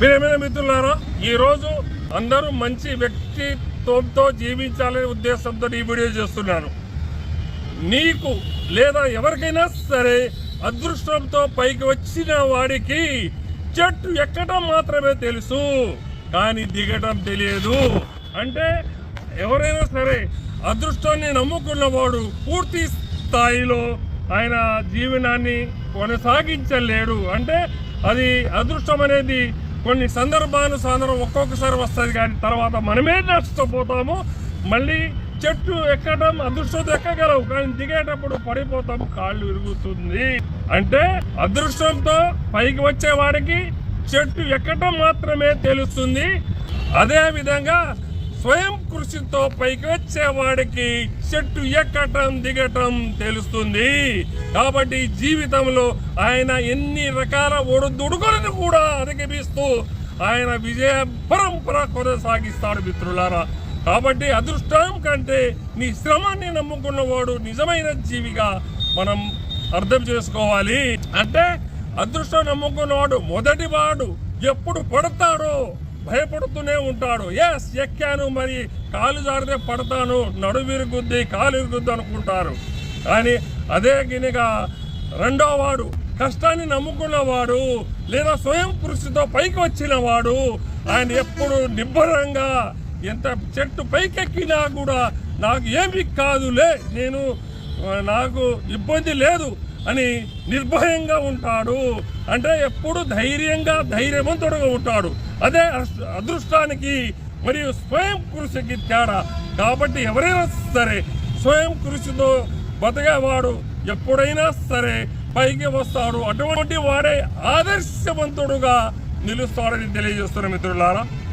ప్రియమైన మిత్రులారా ఈరోజు అందరూ మంచి వ్యక్తిత్వంతో జీవించాలనే ఉద్దేశంతో ఈ వీడియో చేస్తున్నాను. నీకు లేదా ఎవరికైనా సరే అదృష్టంతో పైకి వచ్చిన వాడికి చెట్టు ఎక్కడం మాత్రమే తెలుసు కానీ దిగటం తెలియదు. అంటే ఎవరైనా సరే అదృష్టాన్ని నమ్ముకున్నవాడు పూర్తి స్థాయిలో ఆయన జీవనాన్ని కొనసాగించలేడు. అంటే అది అదృష్టం అనేది కొన్ని సందర్భానుసారం ఒక్కొక్కసారి వస్తుంది కానీ తర్వాత మనమే నష్టపోతాము మళ్ళీ చెట్టు ఎక్కడం అదృష్టం ఎక్కగలవు కానీ దిగేటప్పుడు పడిపోతాం కాళ్ళు విరుగుతుంది. అంటే అదృష్టంతో పైకి వచ్చే వాడికి చెట్టు ఎక్కడం మాత్రమే తెలుస్తుంది. అదే విధంగా స్వయం కృషితో పైకి వచ్చేవాడికి చెట్టు ఎక్కటం దిగటం తెలుస్తుంది. కాబట్టి జీవితంలో ఆయన ఎన్ని రకాల ఒడుదుడుకులను కూడా అధిగమిస్తూ ఆయన విజయ పరంపర కొనసాగిస్తాడు మిత్రులారా. కాబట్టి అదృష్టం కంటే నీ శ్రమాన్ని నమ్ముకున్నవాడు నిజమైన జీవిగా మనం అర్థం చేసుకోవాలి. అంటే అదృష్టం నమ్ముకున్నవాడు మొదటివాడు ఎప్పుడు పడతాడో భయపడుతూనే ఉంటాడు. ఎస్ ఎక్కాను మరి కాలు జారితే పడతాను నడు విరుగుద్ది కాలు విరుగుద్ది అనుకుంటారు. కానీ అదే గినిగా రెండో వాడు కష్టాన్ని నమ్ముకున్నవాడు లేదా స్వయం కృషితో పైకి వచ్చిన వాడు ఆయన ఎప్పుడు నిబ్బరంగా ఎంత చెట్టు పైకెక్కినా కూడా నాకు ఏమి కాదులే నేను నాకు ఇబ్బంది లేదు అని నిర్భయంగా ఉంటాడు. అంటే ఎప్పుడు ధైర్యంగా ధైర్యవంతుడుగా ఉంటాడు అదే అదృష్టానికి మరియు స్వయం కృషికి తేడా. కాబట్టి ఎవరైనా సరే స్వయం కృషితో బతికేవాడు ఎప్పుడైనా సరే పైకి వస్తాడు. అటువంటి వాడే ఆదర్శవంతుడుగా నిలుస్తాడని తెలియజేస్తున్న మిత్రులారా.